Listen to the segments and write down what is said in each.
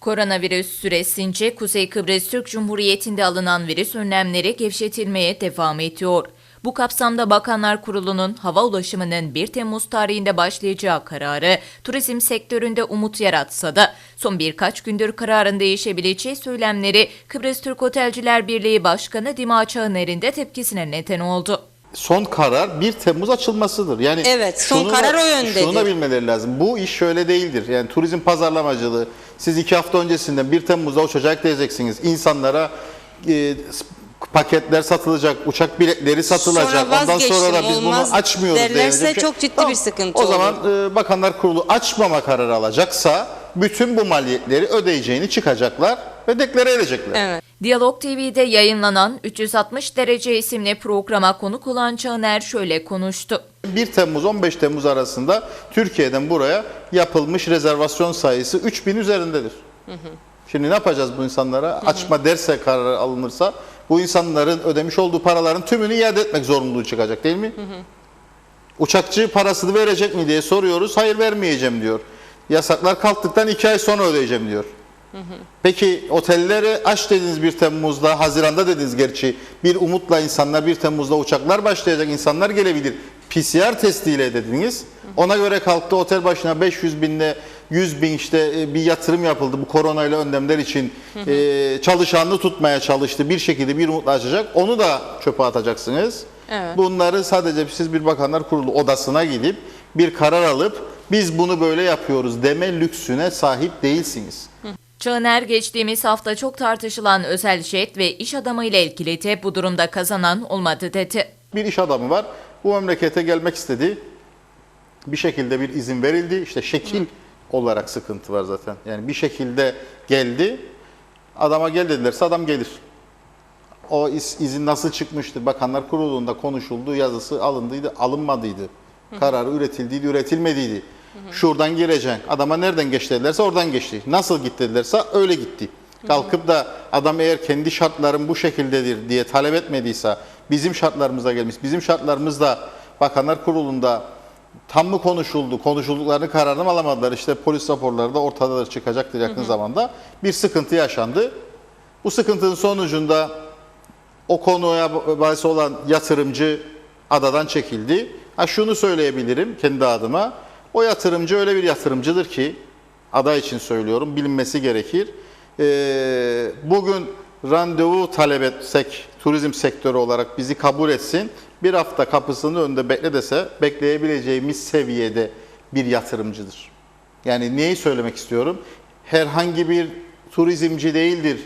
Koronavirüs süresince Kuzey Kıbrıs Türk Cumhuriyeti'nde alınan virüs önlemleri gevşetilmeye devam ediyor. Bu kapsamda Bakanlar Kurulu'nun hava ulaşımının 1 Temmuz tarihinde başlayacağı kararı turizm sektöründe umut yaratsa da son birkaç gündür kararın değişebileceği söylemleri Kıbrıs Türk Otelciler Birliği Başkanı Dima Çağıner'in de tepkisine neden oldu. Son karar 1 Temmuz açılmasıdır. Yani Evet, son şunu karar o yöndedir. Şunu da bilmeleri lazım. Bu iş şöyle değildir. Yani turizm pazarlamacılığı siz iki hafta öncesinden 1 Temmuz'da uçacak diyeceksiniz. İnsanlara e, paketler satılacak, uçak biletleri satılacak. Sonra Ondan sonra da biz bunu açmıyoruz derlerse denilecek. çok ciddi bir sıkıntı O olur. zaman e, Bakanlar Kurulu açmama kararı alacaksa bütün bu maliyetleri ödeyeceğini çıkacaklar ve deklare edecekler. Evet. Diyalog TV'de yayınlanan 360 derece isimli programa konuk olan Çağıner şöyle konuştu. 1 Temmuz 15 Temmuz arasında Türkiye'den buraya yapılmış rezervasyon sayısı 3000 üzerindedir. Şimdi ne yapacağız bu insanlara? Açma derse kararı alınırsa bu insanların ödemiş olduğu paraların tümünü iade etmek zorunluluğu çıkacak değil mi? Uçakçı parasını verecek mi diye soruyoruz. Hayır vermeyeceğim diyor. Yasaklar kalktıktan 2 ay sonra ödeyeceğim diyor. Peki otelleri aç dediniz 1 Temmuz'da, Haziran'da dediniz gerçi. Bir umutla insanlar 1 Temmuz'da uçaklar başlayacak, insanlar gelebilir. PCR testiyle dediniz. Ona göre kalktı otel başına 500 binle 100 bin işte e, bir yatırım yapıldı bu koronayla önlemler için. E, çalışanını tutmaya çalıştı. Bir şekilde bir umutla açacak. Onu da çöpe atacaksınız. Evet. Bunları sadece siz bir bakanlar kurulu odasına gidip bir karar alıp biz bunu böyle yapıyoruz deme lüksüne sahip değilsiniz. Çağıner geçtiğimiz hafta çok tartışılan özel jet ve iş adamı ile ilgili bu durumda kazanan olmadı dedi. Bir iş adamı var. Bu memlekete gelmek istedi. Bir şekilde bir izin verildi. İşte şekil olarak sıkıntı var zaten. Yani bir şekilde geldi. Adama gel dedilerse adam gelir. O iz- izin nasıl çıkmıştır? Bakanlar Kurulu'nda konuşuldu, yazısı alındıydı, alınmadıydı. Kararı üretildiydi, üretilmediydi. Şuradan gireceksin. Adama nereden geç dedilerse oradan geçti. Nasıl git dedilerse öyle gitti. Kalkıp da adam eğer kendi şartlarım bu şekildedir diye talep etmediyse, bizim şartlarımıza gelmiş, bizim şartlarımızda Bakanlar Kurulu'nda tam mı konuşuldu, konuşulduklarını kararını mı alamadılar. İşte polis raporları da ortadadır çıkacaktır yakın zamanda. Bir sıkıntı yaşandı. Bu sıkıntının sonucunda o konuya bahis olan yatırımcı adadan çekildi. Ha şunu söyleyebilirim kendi adıma. O yatırımcı öyle bir yatırımcıdır ki ada için söylüyorum bilinmesi gerekir. Ee, bugün randevu talep etsek turizm sektörü olarak bizi kabul etsin. Bir hafta kapısının önünde bekle dese bekleyebileceğimiz seviyede bir yatırımcıdır. Yani neyi söylemek istiyorum? Herhangi bir turizmci değildir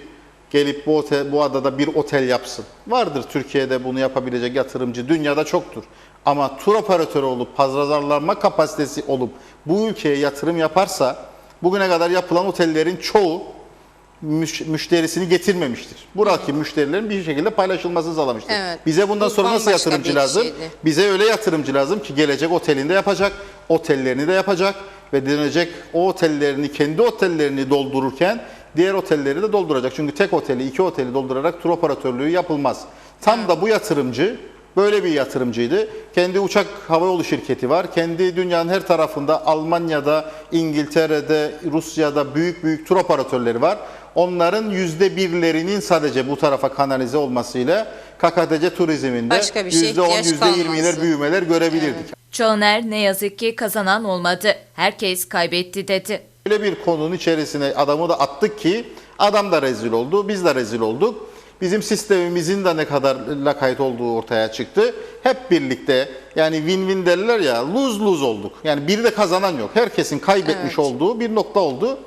gelip bu otel, bu adada bir otel yapsın. Vardır Türkiye'de bunu yapabilecek yatırımcı, dünyada çoktur. Ama tur operatörü olup, pazarlanma kapasitesi olup bu ülkeye yatırım yaparsa bugüne kadar yapılan otellerin çoğu müş- müşterisini getirmemiştir. Buradaki müşterilerin bir şekilde paylaşılmasını sağlamıştır. Evet. Bize bundan Bu sonra nasıl yatırımcı lazım? şeydi. Bize öyle yatırımcı lazım ki gelecek otelinde yapacak, otellerini de yapacak ve dönecek o otellerini, kendi otellerini doldururken diğer otelleri de dolduracak. Çünkü tek oteli, iki oteli doldurarak tur operatörlüğü yapılmaz. Tam da bu yatırımcı böyle bir yatırımcıydı. Kendi uçak havayolu şirketi var. Kendi dünyanın her tarafında Almanya'da, İngiltere'de, Rusya'da büyük büyük tur operatörleri var. Onların yüzde birlerinin sadece bu tarafa kanalize olmasıyla KKTC turizminde Başka bir şeye yüzde on, ihtiyaç yüzde yirmiler kalmazdı. büyümeler görebilirdik. Çağıner ne yazık ki kazanan olmadı. Herkes kaybetti dedi. Öyle bir konunun içerisine adamı da attık ki adam da rezil oldu, biz de rezil olduk. Bizim sistemimizin de ne kadar lakayt olduğu ortaya çıktı. Hep birlikte yani win-win derler ya lose lose olduk. Yani bir de kazanan yok. Herkesin kaybetmiş Evet. olduğu bir nokta oldu.